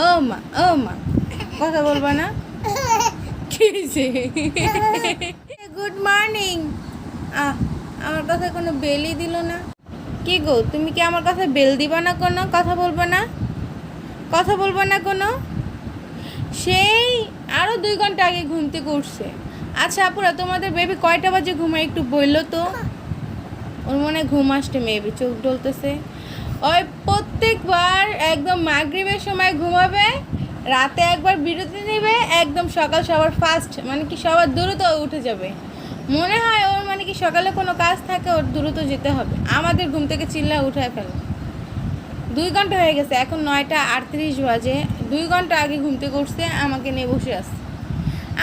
ও মা ও মা কথা বলবা না গুড মর্নিং আহ আমার কথা কোনো বেলই দিল না। কি গো তুমি কি আমার কথা বেল দিবা না কোনো? কথা বলবা না? কথা বলবা না কোনো? সেই আরও দুই ঘণ্টা আগে ঘুম থেকে উঠছে। আচ্ছা আপুরা তোমাদের বেবি কয়টা বাজে ঘুমায় একটু বলল তো? ওর মনে হয় ঘুম আসছে মেবি চোখ ডলতেছে ওই প্রত্যেকবার একদম মাগরিবের সময় ঘুমাবে, রাতে একবার বিরতি নেবে, একদম সকাল সবার ফার্স্ট মানে কি সবার দ্রুত উঠে যাবে। মনে হয় ওর মানে কি সকালে কোনো কাজ থাকে, ওর দ্রুত যেতে হবে। আমাদের ঘুম থেকে চিল্লা উঠায় ফেলে। দুই ঘণ্টা হয়ে গেছে, এখন নয়টা আটত্রিশ বাজে। দুই ঘণ্টা আগে ঘুম থেকে উঠছে, আমাকে নিয়ে বসে আসছে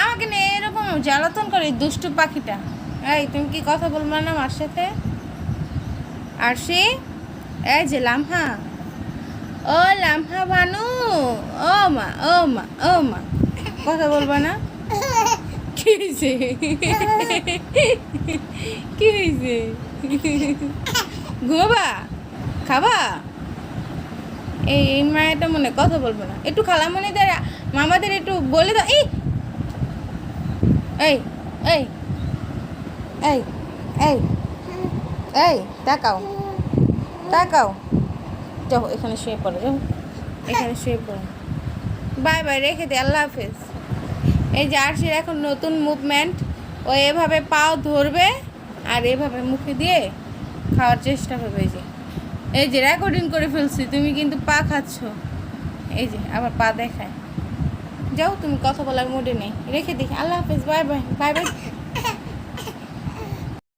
আমাকে নিয়ে এরকম জ্বালাতন করে দুষ্টু পাখিটা। এই, তুমি কি কথা বলব না আমার সাথে? আর সে এই যে লামহা। ও লামহা ভানু, ও মা ও মা ও মা। কথা বলবা না? কি হয়েছে কি হয়েছে ঘুমাবা? খাবা? এই এই মায়াটা মনে কথা বলব না। একটু খালামণিদের, মামাদের একটু বলে দাও। এই! এই এই এই এই তাকাও তাকাও। যাও এখানে শুয়ে পড়ো যাও। এখানে শুয়ে পড়ো। বাই বাই রেখে দে আল্লাহ হাফেজ। এই যে আরশির এখন নতুন মুভমেন্ট ও এভাবে পাও ধরবে আর এভাবে মুখে দিয়ে খাওয়ার চেষ্টা করবে এই যে। এই যে রেকর্ডিং করে ফেলছি তুমি কিন্তু পা খাচ্ছ। এই যে আবার পা দেখায়। যাও তুমি কথা বলার মুডে নেই। রেখে দিই আল্লাহ হাফেজ বাই বাই বাই বাই।